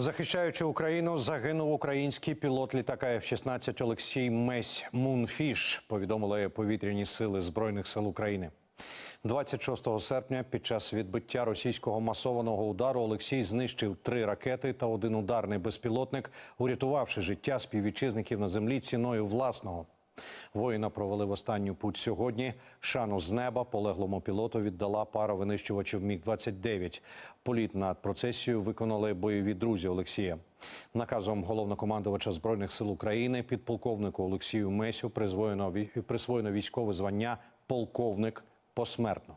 Захищаючи Україну, загинув український пілот літака F-16 Олексій Месь Мунфіш. Повідомили повітряні сили збройних сил України. 26 серпня під час відбиття російського масованого удару Олексій знищив три ракети та один ударний безпілотник, урятувавши життя співвітчизників на землі ціною власного. Воїна провели в останню путь сьогодні. Шану з неба полеглому пілоту віддала пара винищувачів Міг 29 Політ над процесією виконали бойові друзі Олексія. Наказом головнокомандувача збройних сил України підполковнику Олексію Месю присвоєно військове звання полковник посмертно.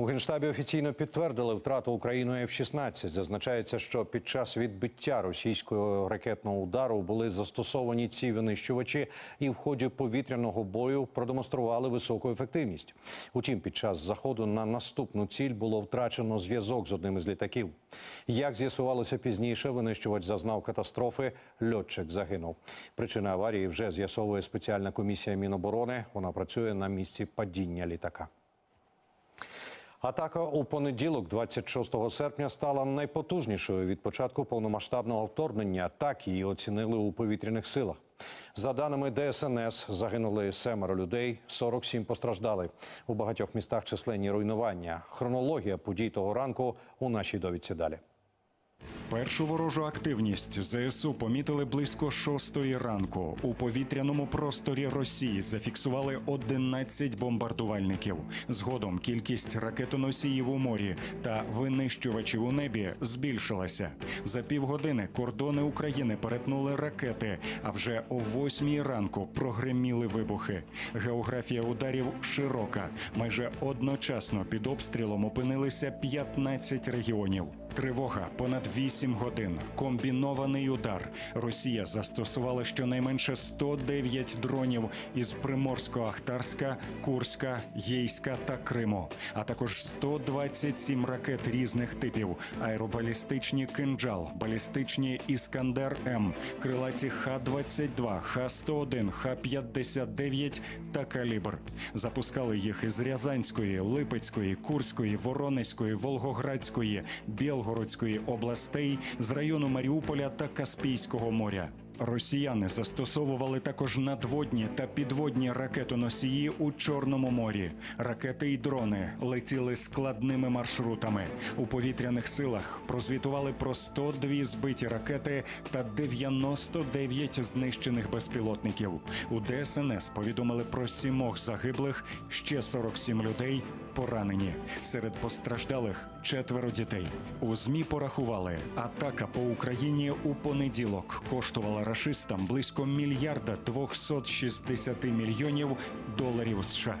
У генштабі офіційно підтвердили втрату Україною F-16. Зазначається, що під час відбиття російського ракетного удару були застосовані ці винищувачі, і в ході повітряного бою продемонстрували високу ефективність. Утім, під час заходу на наступну ціль було втрачено зв'язок з одним із літаків. Як з'ясувалося пізніше, винищувач зазнав катастрофи. Льотчик загинув. Причини аварії вже з'ясовує спеціальна комісія Міноборони. Вона працює на місці падіння літака. Атака у понеділок, 26 серпня, стала найпотужнішою від початку повномасштабного вторгнення. Так її оцінили у повітряних силах. За даними ДСНС, загинули семеро людей, 47 постраждали. У багатьох містах численні руйнування. Хронологія подій того ранку у нашій довідці далі. Першу ворожу активність ЗСУ помітили близько шостої ранку. У повітряному просторі Росії зафіксували 11 бомбардувальників. Згодом кількість ракетоносіїв у морі та винищувачів у небі збільшилася. За півгодини кордони України перетнули ракети. А вже о восьмій ранку прогреміли вибухи. Географія ударів широка. Майже одночасно під обстрілом опинилися 15 регіонів. Тривога понад 8 годин. Комбінований удар. Росія застосувала щонайменше 109 дронів із Приморсько-Ахтарська, Курська, Єйська та Криму, а також 127 ракет різних типів: аеробалістичні кинджал, балістичні Іскандер М, крилаті Х-22, Х-101, Х-59 та Калібр. Запускали їх із Рязанської, Липецької, Курської, Воронезької, Волгоградської, Білгородської областей, з району Маріуполя та Каспійського моря. Росіяни застосовували також надводні та підводні ракетоносії у Чорному морі. Ракети й дрони летіли складними маршрутами. У повітряних силах прозвітували про 102 збиті ракети та 99 знищених безпілотників. У ДСНС повідомили про сімох загиблих, ще 47 людей поранені. Серед постраждалих четверо дітей. У змі порахували, атака по Україні у понеділок коштувала рашистам близько мільярда 260 мільйонів доларів США.